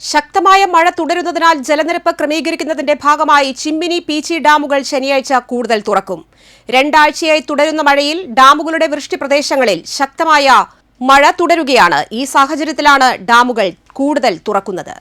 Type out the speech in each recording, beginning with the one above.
ശക്തമായ മഴ തുടരുന്നതിനാൽ ജലനിരപ്പ് ക്രമീകരിക്കുന്നതിന്റെ ഭാഗമായി ചിമ്മിനി പീച്ചി ഡാമുകൾ ശനിയാഴ്ച കൂടുതൽ തുറക്കും. രണ്ടാഴ്ചയായി തുടരുന്ന മഴയിൽ ഡാമുകളുടെ വൃഷ്ടി പ്രദേശങ്ങളിൽ ശക്തമായ മഴ തുടരുകയാണ്. ഈ സാഹചര്യത്തിലാണ് ഡാമുകൾ കൂടുതൽ തുറക്കുന്നത്.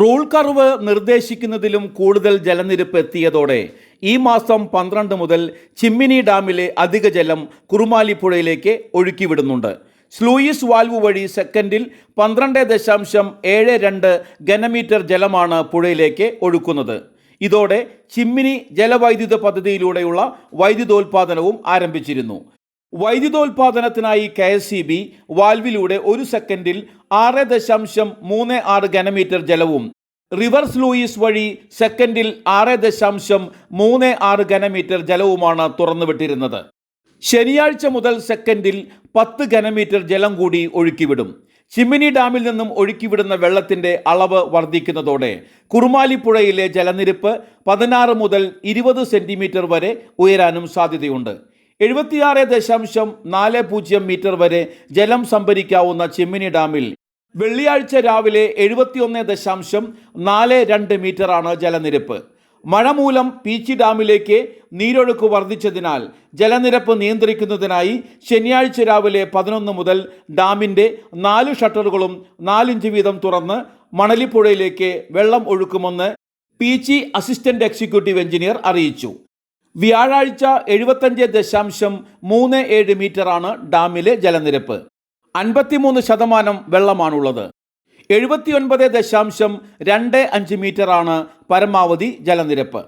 റൂൾ കർവ് നിർദ്ദേശിക്കുന്നതിലും കൂടുതൽ ജലനിരപ്പ് എത്തിയതോടെ ഈ മാസം പന്ത്രണ്ട് മുതൽ ചിമ്മിനി ഡാമിലെ അധിക ജലം കുറുമാലിപ്പുഴയിലേക്ക് ഒഴുക്കിവിടുന്നുണ്ട്. സ്ലൂയിസ് വാൽവ് വഴി സെക്കൻഡിൽ പന്ത്രണ്ട് ദശാംശം ഏഴ് രണ്ട് ഘനമീറ്റർ ജലമാണ് പുഴയിലേക്ക് ഒഴുക്കുന്നത്. ഇതോടെ ചിമ്മിനി ജലവൈദ്യുത പദ്ധതിയിലൂടെയുള്ള വൈദ്യുതോൽപാദനവും ആരംഭിച്ചിരുന്നു. വൈദ്യുതോൽപാദനത്തിനായി കെ എസ് സി ബി വാൽവിലൂടെ ഒരു സെക്കൻഡിൽ ആറ് ദശാംശം മൂന്ന് ആറ് ഘനമീറ്റർ ജലവും റിവേഴ്സ് ലൂയിസ് വഴി സെക്കൻഡിൽ ആറ് ദശാംശം മൂന്ന് ആറ് ഘനമീറ്റർ ജലവുമാണ് തുറന്നുവിട്ടിരുന്നത്. ശനിയാഴ്ച മുതൽ സെക്കൻഡിൽ പത്ത് ഘനമീറ്റർ ജലം കൂടി ഒഴുക്കിവിടും. ചിമ്മിനി ഡാമിൽ നിന്നും ഒഴുക്കിവിടുന്ന വെള്ളത്തിന്റെ അളവ് വർദ്ധിക്കുന്നതോടെ കുറുമാലിപ്പുഴയിലെ ജലനിരപ്പ് പതിനാറ് മുതൽ ഇരുപത് സെന്റിമീറ്റർ വരെ ഉയരാനും സാധ്യതയുണ്ട്. എഴുപത്തിയാറ് ദശാംശം നാല് പൂജ്യം മീറ്റർ വരെ ജലം സംഭരിക്കാവുന്ന ചിമ്മിനി ഡാമിൽ വെള്ളിയാഴ്ച രാവിലെ എഴുപത്തിയൊന്ന് ദശാംശം നാല് രണ്ട് മീറ്ററാണ് ജലനിരപ്പ്. മഴ മൂലം പീച്ചി ഡാമിലേക്ക് നീരൊഴുക്ക് വർദ്ധിച്ചതിനാൽ ജലനിരപ്പ് നിയന്ത്രിക്കുന്നതിനായി ശനിയാഴ്ച രാവിലെ പതിനൊന്ന് മുതൽ ഡാമിന്റെ നാല് ഷട്ടറുകളും നാലിഞ്ച് വീതം തുറന്ന് മണലിപ്പുഴയിലേക്ക് വെള്ളം ഒഴുക്കുമെന്ന് പീച്ചി അസിസ്റ്റന്റ് എക്സിക്യൂട്ടീവ് എഞ്ചിനീയർ അറിയിച്ചു. വ്യാഴാഴ്ച എഴുപത്തഞ്ച് ദശാംശം മൂന്ന് ഏഴ് മീറ്ററാണ് ഡാമിലെ ജലനിരപ്പ്. അൻപത്തിമൂന്ന് ശതമാനം വെള്ളമാണുള്ളത്. എഴുപത്തിയൊൻപത് ദശാംശം രണ്ട് അഞ്ച് മീറ്ററാണ് പരമാവധി ജലനിരപ്പ്.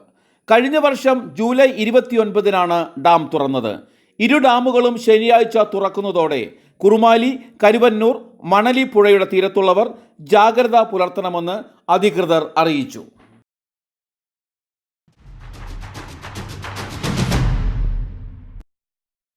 കഴിഞ്ഞ വർഷം ജൂലൈ ഇരുപത്തിയൊൻപതിനാണ് ഡാം തുറന്നത്. ഇരു ഡാമുകളും ശനിയാഴ്ച തുറക്കുന്നതോടെ കുറുമാലി കരുവന്നൂർ മണലി പുഴയുടെ തീരത്തുള്ളവർ ജാഗ്രത പുലർത്തണമെന്ന് അധികൃതർ അറിയിച്ചു.